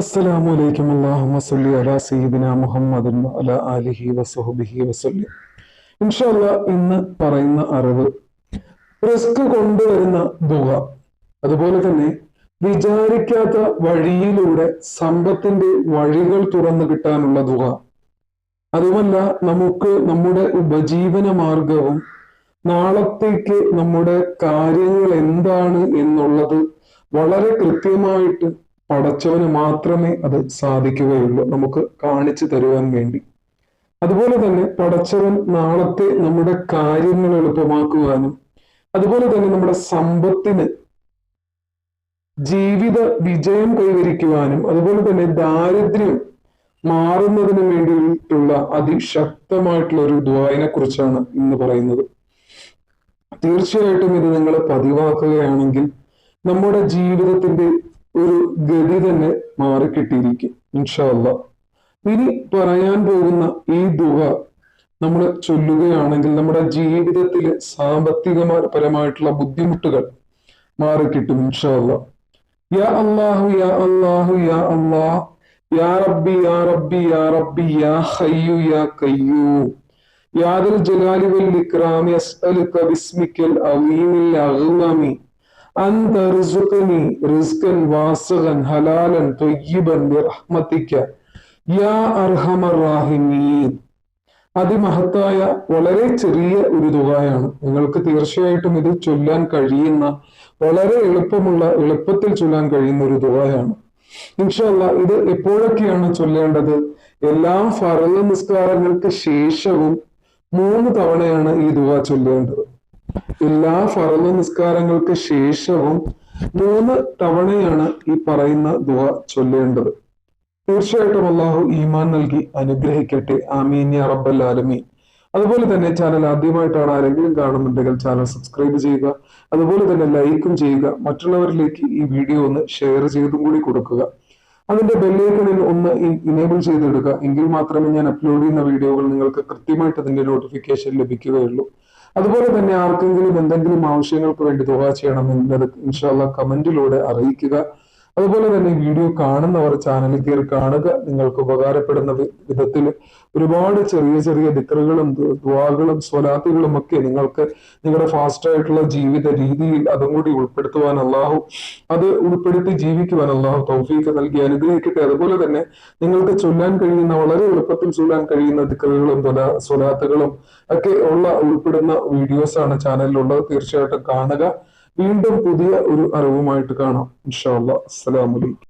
അസ്സലാമു അലൈക്കും. അല്ലാഹുമ്മ സല്ലി അലാ സയ്യിദിന മുഹമ്മദിൻ അല ആലിഹി വസഹബിഹി വസല്ലം. ഇൻഷാല്ല ഇന്ന് പറയുന്ന അറിവ് റിസ്ക് കൊണ്ടുവരുന്ന ദുഃഖ അതുപോലെ തന്നെ വിചാരിക്കാത്ത വഴിയിലൂടെ സമ്പത്തിന്റെ വഴികൾ തുറന്നു കിട്ടാനുള്ള ദുഃഖ അതുമല്ല നമുക്ക് നമ്മുടെ ഉപജീവന മാർഗവും നാളത്തേക്ക് നമ്മുടെ കാര്യങ്ങൾ എന്താണ് എന്നുള്ളത് വളരെ കൃത്യമായിട്ട് പടച്ചവന് മാത്രമേ അത് സാധിക്കുകയുള്ളൂ. നമുക്ക് കാണിച്ചു തരുവാൻ വേണ്ടി. അതുപോലെ തന്നെ പടച്ചവൻ നാളത്തെ നമ്മുടെ കാര്യങ്ങൾ എളുപ്പമാക്കുവാനും അതുപോലെ തന്നെ നമ്മുടെ സമ്പത്തിന് ജീവിത വിജയം കൈവരിക്കുവാനും അതുപോലെ തന്നെ ദാരിദ്ര്യം മാറുന്നതിന് വേണ്ടിയിട്ടുള്ള അതിശക്തമായിട്ടുള്ള ഒരു ദ്വായനെ കുറിച്ചാണ് ഇന്ന് പറയുന്നത്. തീർച്ചയായിട്ടും ഇത് നിങ്ങൾ പതിവാക്കുകയാണെങ്കിൽ നമ്മുടെ ജീവിതത്തിന്റെ ഒരു ഗതി തന്നെ മാറിക്കിട്ടിയിരിക്കും ഇൻഷാല്ല ഇനി പറയാൻ പോകുന്ന ഈ ദുവ നമ്മൾ ചൊല്ലുകയാണെങ്കിൽ നമ്മുടെ ജീവിതത്തിലെ സാമ്പത്തികപരമായിട്ടുള്ള ബുദ്ധിമുട്ടുകൾ മാറിക്കിട്ടും ഇൻഷാല്ല യാ അള്ളാഹു യാ അള്ളാഹു യാ അള്ളാഹ് യാ റബ്ബി യാ റബ്ബി യാ റബ്ബി യാ ഹയ്യു യാ കയ്യൂ യാദൽ ജലാലി വൽ ഇക്രാമി അസ്അലുക ബിസ്മിക്കൽ അവീമിൽ അഗ്ലമി റിസ്കൻ ഹലാലൻ അർഹമർ അതിമഹത്തായ വളരെ ചെറിയ ഒരു തുകയാണ്. നിങ്ങൾക്ക് തീർച്ചയായിട്ടും ഇത് ചൊല്ലാൻ കഴിയുന്ന വളരെ എളുപ്പമുള്ള എളുപ്പത്തിൽ ചൊല്ലാൻ കഴിയുന്ന ഒരു തുകയാണ്. ഇൻഷല്ല ഇത് എപ്പോഴൊക്കെയാണ് ചൊല്ലേണ്ടത്? എല്ലാ ഫറൽ നിസ്കാരങ്ങൾക്ക് ശേഷവും മൂന്ന് തവണയാണ് ഈ ദുവ ചൊല്ലേണ്ടത്. എല്ലാ ഫറല നിസ്കാരങ്ങൾക്ക് ശേഷവും മൂന്ന് തവണയാണ് ഈ പറയുന്ന ദുവ ചൊല്ലേണ്ടത്. തീർച്ചയായിട്ടും അള്ളാഹു ഈമാൻ നൽകി അനുഗ്രഹിക്കട്ടെ. ആമീൻ യാ റബ്ബൽ ആലമീൻ. അതുപോലെ തന്നെ ചാനൽ ആദ്യമായിട്ടാണ് ആരെങ്കിലും കാണുന്നുണ്ടെങ്കിൽ ചാനൽ സബ്സ്ക്രൈബ് ചെയ്യുക. അതുപോലെ തന്നെ ലൈക്കും ചെയ്യുക. മറ്റുള്ളവരിലേക്ക് ഈ വീഡിയോ ഒന്ന് ഷെയർ ചെയ്തും കൂടി കൊടുക്കുക. അതിന്റെ ബെല്ലൈക്കണിൽ ഒന്ന് ഇനേബിൾ ചെയ്തെടുക്കുക. എങ്കിൽ മാത്രമേ ഞാൻ അപ്ലോഡ് ചെയ്യുന്ന വീഡിയോകൾ നിങ്ങൾക്ക് കൃത്യമായിട്ട് അതിന്റെ നോട്ടിഫിക്കേഷൻ ലഭിക്കുകയുള്ളൂ. അതുപോലെ തന്നെ ആർക്കെങ്കിലും എന്തെങ്കിലും ആവശ്യങ്ങൾക്ക് വേണ്ടി ദുവാ ചെയ്യണമെങ്കിൽ ഇൻഷാല്ല കമന്റിലൂടെ അറിയിക്കുക. അതുപോലെ തന്നെ വീഡിയോ കാണുന്നവർ ചാനൽ കയറി കാണുക. നിങ്ങൾക്ക് ഉപകാരപ്പെടുന്ന വിധത്തിൽ ഒരുപാട് ചെറിയ ചെറിയ ദിക്കറുകളും ദ്വാകളും സ്വലാത്തുകളും ഒക്കെ നിങ്ങൾക്ക് നിങ്ങളുടെ ഫാസ്റ്റ് ആയിട്ടുള്ള ജീവിത രീതിയിൽ അതും കൂടി ഉൾപ്പെടുത്തുവാൻ അള്ളാഹു അത് ഉൾപ്പെടുത്തി ജീവിക്കുവാൻ അള്ളാഹു തൗഫീക്ക് നൽകി അനുഗ്രഹിക്കട്ടെ. അതുപോലെ തന്നെ നിങ്ങൾക്ക് ചൊല്ലാൻ കഴിയുന്ന വളരെ എളുപ്പത്തിൽ ചൊല്ലാൻ കഴിയുന്ന ദിക്കറുകളും സ്വലാത്തുകളും ഒക്കെ ഉള്ള ഉൾപ്പെടുന്ന വീഡിയോസ് ആണ് ചാനലിലുള്ളത് തീർച്ചയായിട്ടും കാണുക. വീണ്ടും പുതിയ ഒരു അറിവുമായിട്ട് കാണാം. ഇൻഷാ അല്ലാ അസ്സലാമലൈക്കും